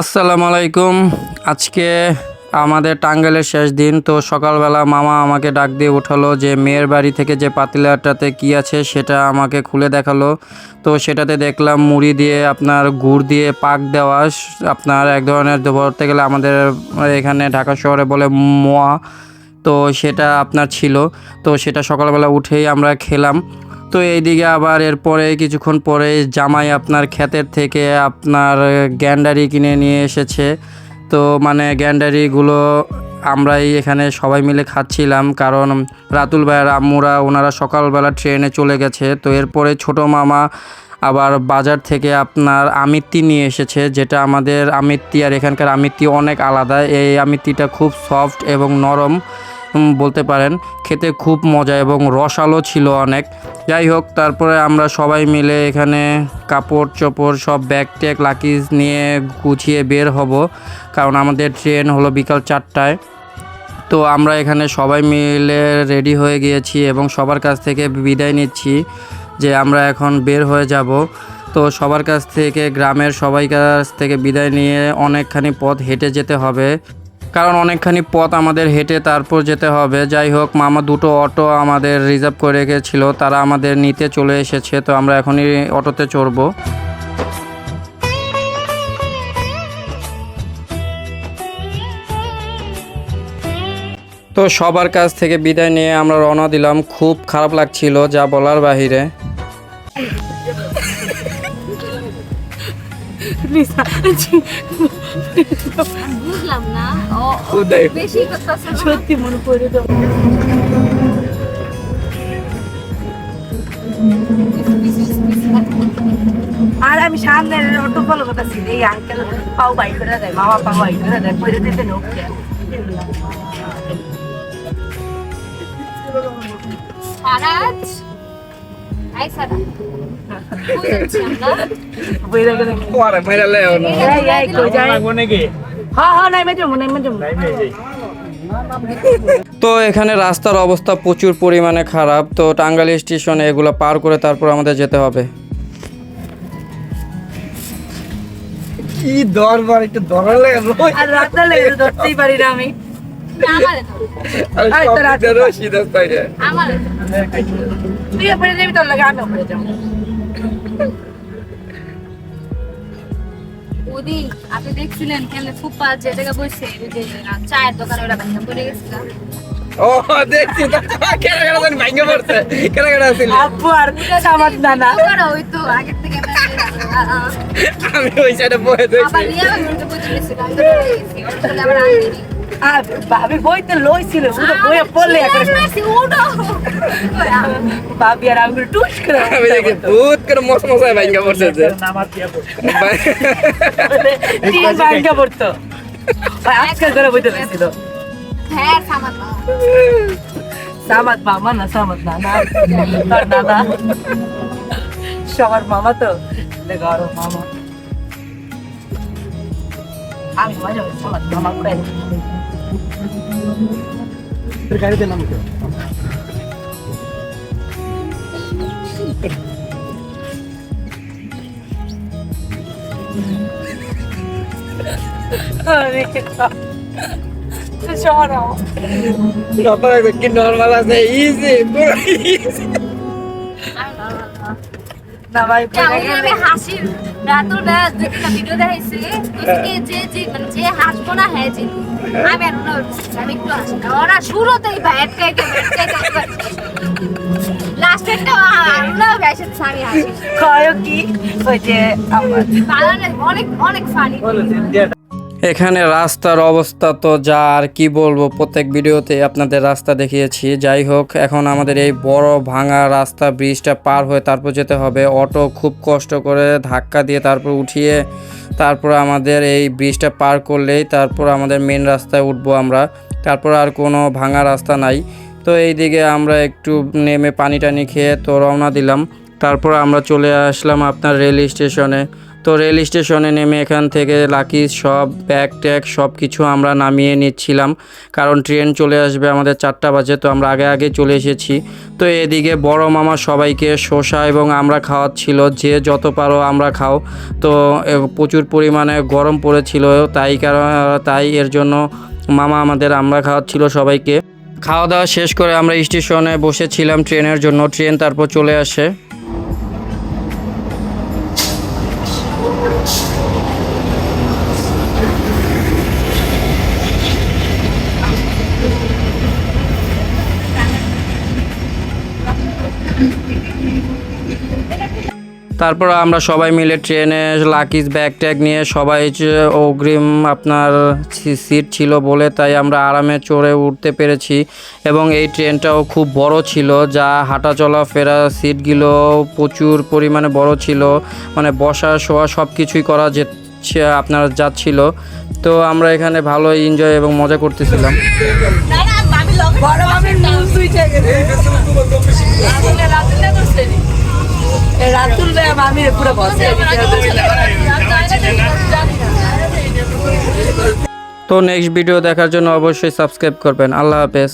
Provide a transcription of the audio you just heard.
আসসালামু আলাইকুম। আজকে আমাদের টাঙ্গাইলের শেষ দিন, তো সকালবেলা মামা আমাকে ডাক দিয়ে উঠালো যে, মেয়ের বাড়ি থেকে যে পাতিলাটাতে কি আছে সেটা আমাকে খুলে দেখাল। তো সেটাতে দেখলাম মুড়ি দিয়ে আপনার গুড় দিয়ে পাক দেওয়া, আপনার এক ধরনের বলতে গেলে আমাদের এখানে ঢাকা শহরে বলে মোয়া, তো সেটা আপনার ছিল। তো সেটা সকালবেলা উঠেই আমরা খেলাম। তো এইদিকে আবার এরপরে কিছুক্ষণ পরে জামাই আপনার ক্ষেতের থেকে আপনার গ্যান্ডারি কিনে নিয়ে এসেছে। তো মানে গ্যান্ডারিগুলো আমরাই এখানে সবাই মিলে খাচ্ছিলাম কারণ রাতুল ভাইয়ের আম্মুরা ওনারা সকালবেলা ট্রেনে চলে গেছে। তো এরপরে ছোট মামা আবার বাজার থেকে আপনার আমিত্তি নিয়ে এসেছে যেটা আমাদের আমিত্তি আর এখানকার আমিত্তি অনেক আলাদা। এই আমিত্তিটা খুব সফট এবং নরম বলতে পারেন। খেতে খুব মজা এবং রসালো ছিল অনেক। যাই হোক, তারপরে আমরা সবাই মিলে এখানে কাপড় চোপড় সব ব্যাগ ট্যাগ লাকিজ নিয়ে গুছিয়ে বের হব। কারণ আমাদের ট্রেন হলো বিকাল চারটায়। তো আমরা এখানে সবাই মিলে রেডি হয়ে গিয়েছি এবং সবার কাছ থেকে বিদায় নিচ্ছি যে আমরা এখন বের হয়ে যাব। তো সবার কাছ থেকে, গ্রামের সবাই কাছ থেকে বিদায় নিয়ে অনেকখানি পথ হেঁটে যেতে হবে। কারণ অনেকখানি পথ আমাদের হেঁটে তারপর যেতে হবে। যাই হোক, মামা দুটো অটো আমাদের রিজার্ভ করে রেখেছিল, তারা আমাদের নিতে চলে এসেছে, তো আমরা এখনই অটোতে চড়বো। তো সবার কাছ থেকে বিদায় নিয়ে আমরা রওনা দিলাম। খুব খারাপ লাগছিল যা বলার বাহিরে। বুঝলাম না। ও বেশি করতেছে সত্যি মনে পড়ে তো আর আমি সামনে অটো ফলো করতেছি এই আঙ্কেল পাও বাই করে দেয় মামা পাও বাই করে দেয় পরে দিতে নোক সারাজ? তো এখানে রাস্তার অবস্থা প্রচুর পরিমাণে খারাপ। তো টাঙ্গাইল স্টেশনে এগুলো পার করে তারপর আমাদের যেতে হবে। কি দরবার একটু দরবার লাগে আর রাতে লেগে ধরতেই পারি না আমি। ওদি আপনি দেখছিলেন কেন ফুটপাত যে জায়গা বসে ওই যে চায়ের দোকানে ওরা ভেঙে পড়ে গেছিল ও দেখছি তো কেন কেন জানি ভাঙ্গে পড়ছে। কেন কেন আসিল আপু আর সামাদ নানা। ওরা ওই তো আগের থেকে আমি ওই সাইডে বসে আবার দেখছি। নিয়ে আমি তো ওটা ভাবি বইতে লইছিল উড়ে বইয়ে পড়লে একবারে ভাবি আর আমি টুস করে আমি দেখি ভূত করে মশ মশায় ভাঙ্গে পড়ছে যে। তিন ভাঙ্গা পড়তো। ভাই আজকাল করে বইতে লাগছিল হ্যাঁ সামান সামাদ মামা না সামাদ না না। তোর দাদা। সবার মামা তো। দেখো আরও মামা। আমি মজা হচ্ছে সামাদ মামা করে গাড়িতে নাম তো সরাও আপনার কি নরমাল আছে ইজি পুরো ইজি না ভাই পড়ে আমি হাসি রাতুল রাতুর বেলা যেটা ভিডিও দেখাইছে যে যে মানে যে হাসবো না হ্যাঁ যে। আমি আর ওরা আমি একটু হাসি না ওরা শুরুতেই ভাই লাস্টেরটা বেসে আমি হাসি কয় কি? ওই যে আমার। অনেক অনেক ফানি এখানে রাস্তার অবস্থা তো যা, আর কি বলব, প্রত্যেক ভিডিওতে আপনাদের রাস্তা দেখিয়েছি। যাই হোক, এখন আমাদের এই বড় ভাঙা রাস্তা ব্রিজটা পার হয়ে তারপর যেতে হবে। অটো খুব কষ্ট করে ধাক্কা দিয়ে তারপর উঠিয়ে তারপর আমাদের এই ব্রিজটা পার করলেই তারপর আমাদের মেন রাস্তায় উঠবো আমরা। তারপর আর কোনো ভাঙা রাস্তা নাই। তো এই দিকে আমরা একটু নেমে পানি টানি খেয়ে তো রওনা দিলাম। তারপর আমরা চলে আসলাম আপনার রেল স্টেশনে। তো রেল স্টেশনে নেমে এখান থেকে লাকি সব ব্যাগ ট্যাগ সব কিছু আমরা নামিয়ে নিচ্ছিলাম। কারণ ট্রেন চলে আসবে আমাদের চারটা বাজে, তো আমরা আগে আগে চলে এসেছি। তো এদিকে বড় মামা সবাইকে শসা এবং আমরা খাওয়াচ্ছিল, যে যত পারো আমরা খাও। তো প্রচুর পরিমাণে গরম পড়েছিল, তাই কারণ, তাই এর জন্য মামা আমাদের আমরা খাওয়াচ্ছিল সবাইকে। খাওয়া দাওয়া শেষ করে আমরা স্টেশনে বসেছিলাম ট্রেনের জন্য, ট্রেন তারপর চলে আসে। Oh, তারপর আমরা সবাই মিলে ট্রেনে লাকিস ব্যাগ ট্যাগ নিয়ে সবাই অগ্রিম আপনার সিট ছিল বলে তাই আমরা আরামে চড়ে উঠতে পেরেছি এবং এই ট্রেনটাও খুব বড় ছিল। যা হাঁটা চলা ফেরা সিটগুলো প্রচুর পরিমাণে বড় ছিল। মানে বসা শোয়া সব কিছুই করা যে আপনার যাচ্ছিল তো আমরা এখানে ভালো এনজয় এবং মজা করতেছিলাম। বড় রাতুল আমি পুরো বসে তো নেক্সট ভিডিও দেখার জন্য অবশ্যই সাবস্ক্রাইব করবেন। আল্লাহ হাফেজ।